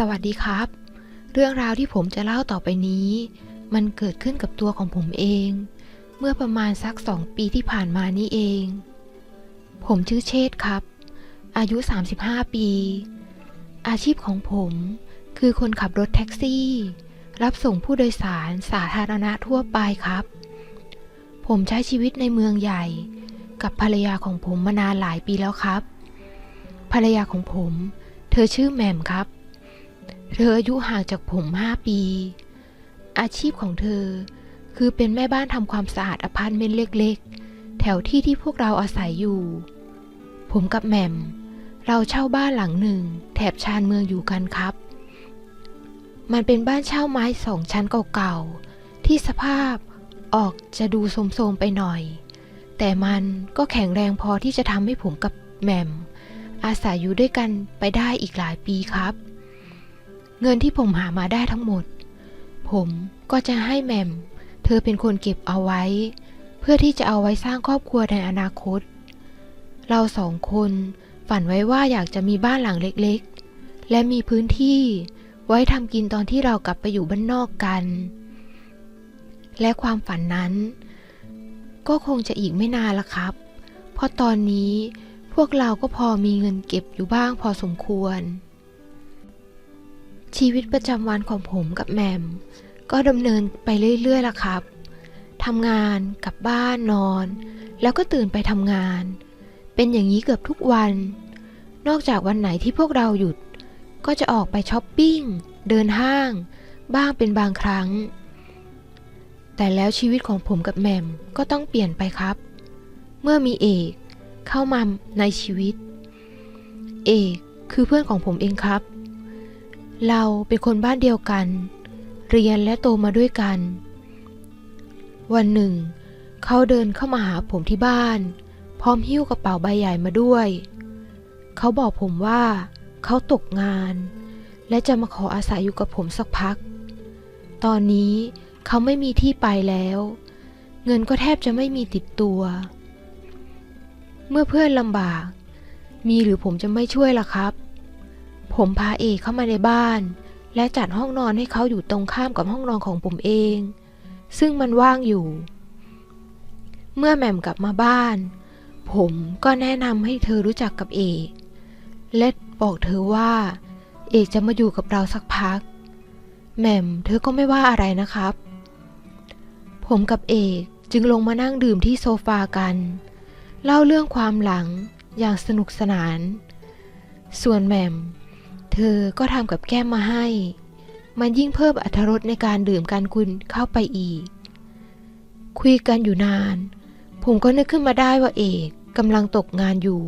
สวัสดีครับ เรื่องราวที่ผมจะเล่าต่อไปนี้ มันเกิดขึ้นกับตัวของผมเอง เมื่อประมาณสักสองปีที่ผ่านมานี่เอง ผมชื่อเชษครับ อายุ 35 ปี อาชีพของผมคือคนขับรถแท็กซี่ รับส่งผู้โดยสารสาธารณะทั่วไปครับ ผมใช้ชีวิตในเมืองใหญ่ กับภรรยาของผมมานานหลายปีแล้วครับ ภรรยาของผม เธอชื่อแหม่มครับ เธออายุห่างจากผม5ปี อาชีพของเธอ คือเป็นแม่บ้านทำความสะอาดอพาร์ตเมนต์เล็กๆ แถวที่ที่พวกเราอาศัยอยู่ ผมกับแหม่ม เราเช่าบ้านหลังหนึ่ง แถบชานเมืองอยู่กันครับ มันเป็นบ้านเช่าไม้สองชั้นเก่าๆ ที่สภาพออกจะดูโทรมๆไปหน่อย แต่มันก็แข็งแรงพอที่จะทำให้ผมกับแหม่ม อาศัยอยู่ด้วยกันไปได้อีกหลายปีครับ เงินที่ผมหามาได้ทั้งหมด ผมก็จะให้แหม่มเธอเป็นคนเก็บเอาไว้ เพื่อที่จะเอาไว้สร้างครอบครัวในอนาคต เราสองคนฝันไว้ว่าอยากจะมีบ้านหลังเล็กๆ และมีพื้นที่ไว้ทำกินตอนที่เรากลับไปอยู่บ้านนอกกัน และความฝันนั้น ก็คงจะอีกไม่นานละครับ เพราะตอนนี้พวกเราก็พอมีเงินเก็บอยู่บ้างพอสมควร ชีวิตประจำวันของผมกับแมม ก็ดำเนินไปเรื่อยๆล่ะครับทำงานกลับบ้านนอน แล้วก็ตื่นไปทำงาน เป็นอย่างนี้เกือบทุกวัน นอกจากวันไหนที่พวกเราหยุด ก็จะออกไปช้อปปิ้ง เดินห้าง บ้างเป็นบางครั้ง แต่แล้วชีวิตของผมกับแมมก็ต้องเปลี่ยนไปครับ เมื่อมีเอกเข้ามาในชีวิต เอกคือเพื่อนของผมเองครับ เราเป็นคนบ้านเดียวกัน เรียนและโตมาด้วยกัน วันหนึ่ง เขาเดินเข้ามาหาผมที่บ้าน พร้อมหิ้วกระเป๋าใบใหญ่มาด้วย เขาบอกผมว่า เขาตกงาน และจะมาขออาศัยอยู่กับผมสักพัก ตอนนี้เขาไม่มีที่ไปแล้ว เงินก็แทบจะไม่มีติดตัว เมื่อเพื่อนลำบาก มีหรือผมจะไม่ช่วยล่ะครับ ผมพาเอกเข้ามาในบ้าน และจัดห้องนอนให้เขาอยู่ตรงข้ามกับห้องนอนของผมเอง ซึ่งมันว่างอยู่ เมื่อแหม่มกลับมาบ้าน ผมก็แนะนำให้เธอรู้จักกับเอก และบอกเธอว่า เอกจะมาอยู่กับเราสักพัก แหม่มเธอก็ไม่ว่าอะไรนะครับ ผมกับเอกจึงลงมานั่งดื่มที่โซฟากัน เล่าเรื่องความหลังอย่างสนุกสนาน ส่วนแหม่ม เธอก็ทำกับแก้มมาให้ มันยิ่งเพิ่มอรรถรสในการดื่มกันคุณเข้าไปอีก คุยกันอยู่นาน ผมก็นึกขึ้นมาได้ว่าเอกกำลังตกงานอยู่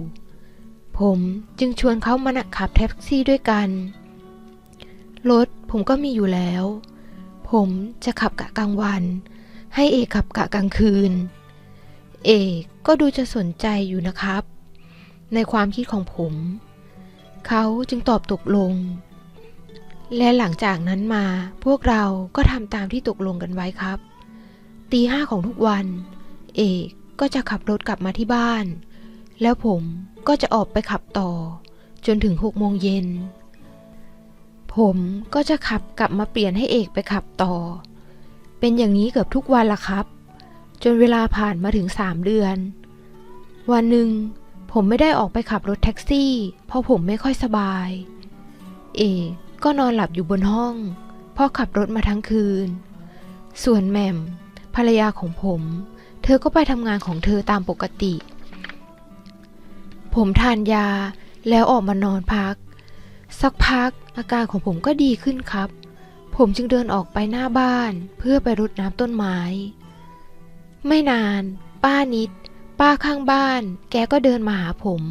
ผมจึงชวนเขามาขับแท็กซี่ด้วยกัน รถผมก็มีอยู่แล้ว ผมจะขับกะกลางวัน ให้เอกขับกะกลางคืน เอกก็ดูจะสนใจอยู่นะครับ ในความคิดของผม เขาจึงตอบตกลง และหลังจากนั้นมาพวกเราก็ทำตามที่ตกลงกันไว้ครับ ตีห้าของทุกวัน เอกก็จะขับรถกลับมาที่บ้าน แล้วผมก็จะออกไปขับต่อ จนถึงหกโมงเย็น ผมก็จะขับกลับมาเปลี่ยนให้เอกไปขับต่อ เป็นอย่างนี้เกือบทุกวันละครับ จนเวลาผ่านมาถึงสามเดือน วันหนึ่ง ผมไม่ได้ออกไปขับรถแท็กซี่ เพราะผมไม่ค่อยสบาย เอกก็นอนหลับอยู่บนห้องเพราะขับรถมาทั้งคืน ส่วนแม่มภรรยาของผม เธอก็ไปทำงานของเธอตามปกติ ผมทานยาแล้วออกมานอนพัก สักพักอาการของผมก็ดีขึ้นครับ ผมจึงเดินออกไปหน้าบ้านเพื่อไปรดน้ำต้นไม้ ไม่นาน ป้านิด ป้าข้างบ้าน แกก็เดินมาหาผม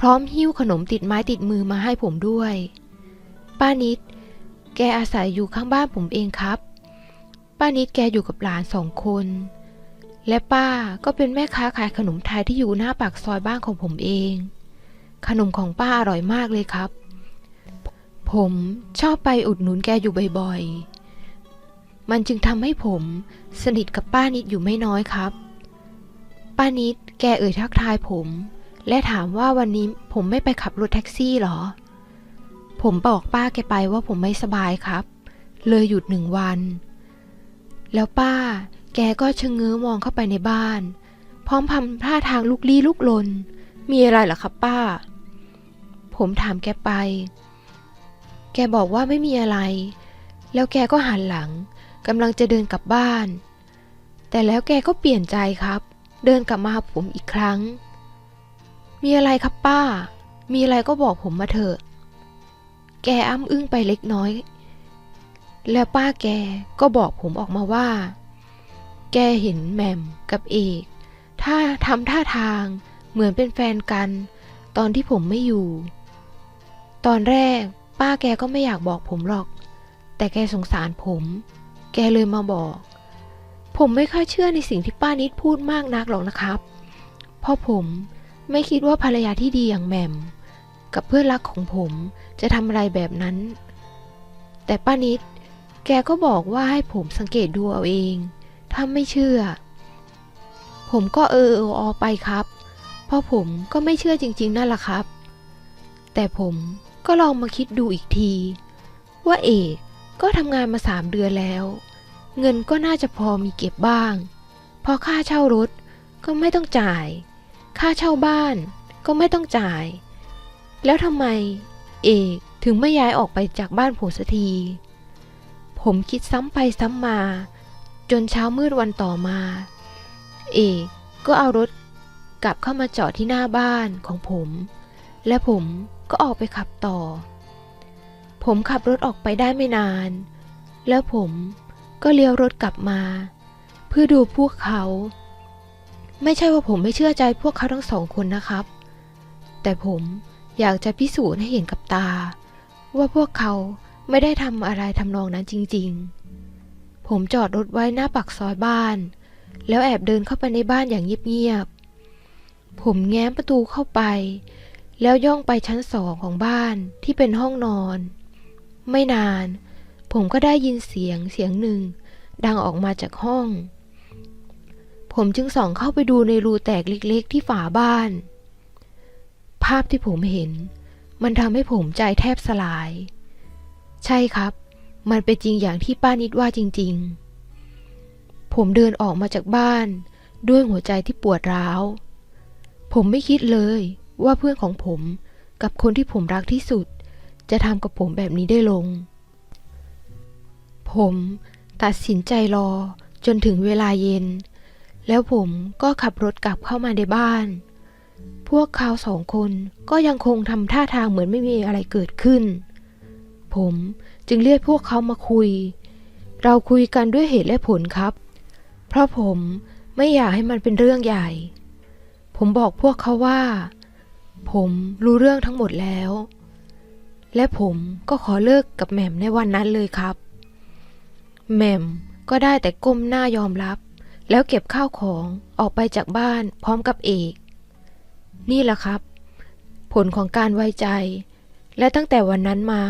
พร้อมหิ้วขนมติดไม้ติดมือมาให้ผมด้วย ป้านิด แกอาศัยอยู่ข้างบ้านผมเองครับ ป้านิดแกอยู่กับหลานสองคน และป้าก็เป็นแม่ค้าขายขนมไทยที่อยู่หน้าปากซอยบ้านของผมเอง ขนมของป้าอร่อยมากเลยครับ ผมชอบไปอุดหนุนแกอยู่บ่อยๆ มันจึงทำให้ผมสนิทกับป้านิดอยู่ไม่น้อยครับ ป้านิดแกเอ่ยทักทายผม และถามว่าวันนี้ผมไม่ไปขับรถแท็กซี่หรอ ผมบอกป้าแกไปว่าผมไม่สบายครับ เลยหยุดหนึ่งวัน แล้วป้า แกก็ชะเง้อมองเข้าไปในบ้าน พร้อมทำท่าทางลุกลี้ลุกลน มีอะไรหรอครับป้า ผมถามแกไป แกบอกว่าไม่มีอะไร แล้วแกก็หันหลังกำลังจะเดินกลับบ้าน แต่แล้วแกก็เปลี่ยนใจครับ เดินกลับมาหาผมอีกครั้ง มีอะไรครับป้า มีอะไรก็บอกผมมาเถอะ แกอ้ำอึ้งไปเล็กน้อย แล้วป้าแกก็บอกผมออกมาว่า แกเห็นแหม่มกับเอกถ้าทำท่าทางเหมือนเป็นแฟนกัน ตอนที่ผมไม่อยู่ ตอนแรกป้าแกก็ไม่อยากบอกผมหรอก แต่แกสงสารผม แกเลยมาบอก ผมไม่ค่อยเชื่อในสิ่งที่ป้านิดพูดมากนักหรอกนะครับ เพราะผมไม่คิดว่าภรรยาที่ดีอย่างแหม่ม กับเพื่อนรักของผมจะทำอะไรแบบนั้น แต่ป้านิด แกก็บอกว่าให้ผมสังเกตดูเอาเอง ถ้าไม่เชื่อ ผมก็เออเอออไปครับ เพราะผมก็ไม่เชื่อจริง ๆ นั่นแหละครับ แต่ผมก็ลองมาคิดดูอีกที ว่าเอกก็ทำงานมาสามเดือนแล้ว เงินก็น่าจะพอมีเก็บบ้างเพราะค่าเช่ารถก็ไม่ต้องจ่าย ค่าเช่าบ้านก็ไม่ต้องจ่าย แล้วทำไมเอกถึงไม่ย้ายออกไปจากบ้านผมสักที ผมคิดซ้ำไปซ้ำมา จนเช้ามืดวันต่อมา เอกก็เอารถกลับเข้ามาจอดที่หน้าบ้านของผม และผมก็ออกไปขับต่อ ผมขับรถออกไปได้ไม่นาน แล้วผม ก็เลี้ยวรถกลับมา เพื่อดูพวกเขา ไม่ใช่ว่าผมไม่เชื่อใจพวกเขาทั้งสองคนนะครับ แต่ผมอยากจะพิสูจน์ให้เห็นกับตา ว่าพวกเขาไม่ได้ทำอะไรทำนองนั้นจริง ๆ ผมจอดรถไว้หน้าปากซอยบ้าน แล้วแอบเดินเข้าไปในบ้านอย่างเงียบๆ ผมแง้มประตูเข้าไป แล้วย่องไปชั้นสองของบ้านที่เป็นห้องนอน ไม่นาน ผมก็ได้ยินเสียงเสียงหนึ่ง ดังออกมาจากห้อง ผมจึงส่องเข้าไปดูในรูแตกเล็กๆที่ฝาบ้าน ภาพที่ผมเห็น มันทำให้ผมใจแทบสลาย ใช่ครับ มันเป็นจริงอย่างที่ป้านิดว่าจริง ๆ ผมเดินออกมาจากบ้าน ด้วยหัวใจที่ปวดร้าว ผมไม่คิดเลยว่าเพื่อนของผมกับคนที่ผมรักที่สุด จะทำกับผมแบบนี้ได้ลง ผมตัดสินใจรอจนถึงเวลาเย็น แล้วผมก็ขับรถกลับเข้ามาในบ้าน พวกเขาสองคนก็ยังคงทำท่าทางเหมือนไม่มีอะไรเกิดขึ้น ผมจึงเรียกพวกเขามาคุย เราคุยกันด้วยเหตุและผลครับ เพราะผมไม่อยากให้มันเป็นเรื่องใหญ่ ผมบอกพวกเขาว่า ผมรู้เรื่องทั้งหมดแล้ว และผมก็ขอเลิกกับแหม่มในวันนั้นเลยครับ แหม่มก็ได้แต่ก้มหน้ายอมรับ แล้วเก็บข้าวของออกไปจากบ้านพร้อมกับเอก นี่แหละครับ ผลของการไว้ใจ และตั้งแต่วันนั้นมา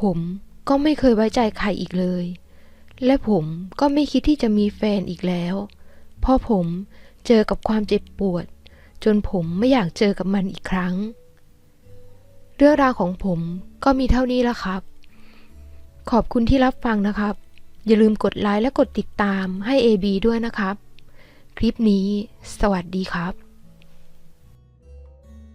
ผมก็ไม่เคยไว้ใจใครอีกเลย และผมก็ไม่คิดที่จะมีแฟนอีกแล้วเพราะผมเจอกับความเจ็บปวด จนผมไม่อยากเจอกับมันอีกครั้ง เรื่องราวของผมก็มีเท่านี้ละครับ ขอบคุณที่รับฟังนะครับ อย่าลืมกดไลค์และกดติดตามให้ AB ด้วยนะครับ คลิปนี้ สวัสดีครับ